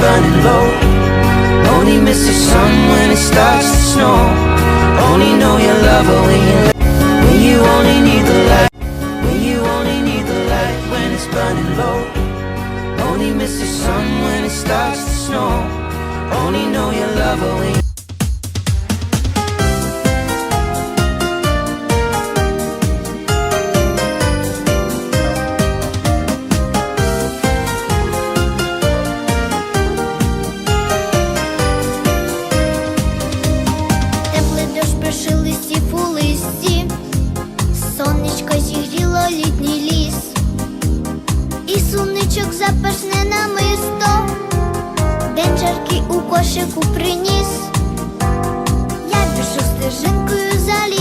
running low. Only miss the sun when it starts to snow. Only know you love her when you When you only need the light. When you only need the light when it's burning low. Only miss the sun when it starts to snow. Only know you love her when запашне намисто, день чарки у кошику приніс, я біжу стежинкою заліз.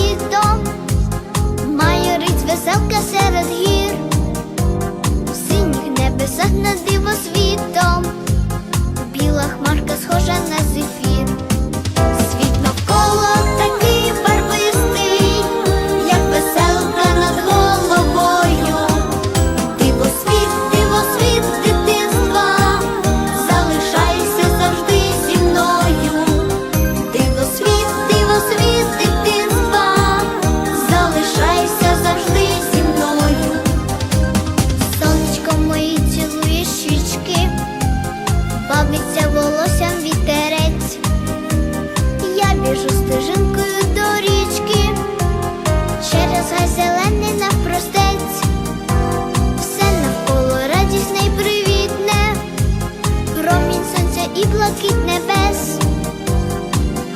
небес,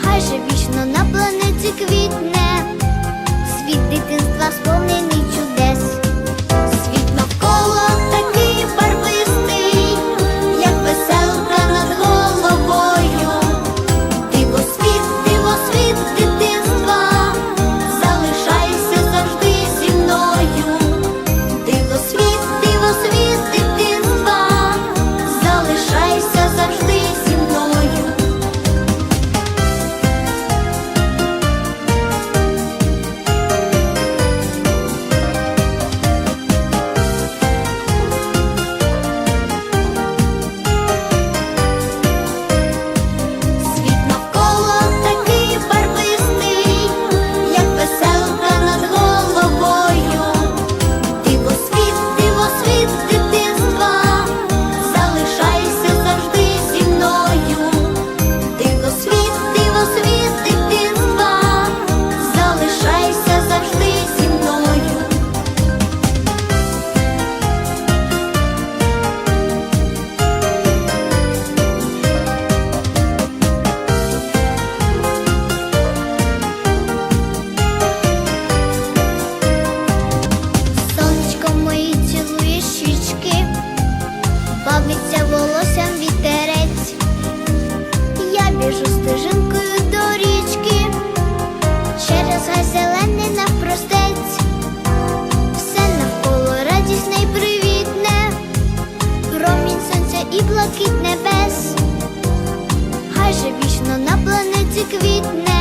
хай же вічно на планеті квітне, світ дитинства сповнений. квітне.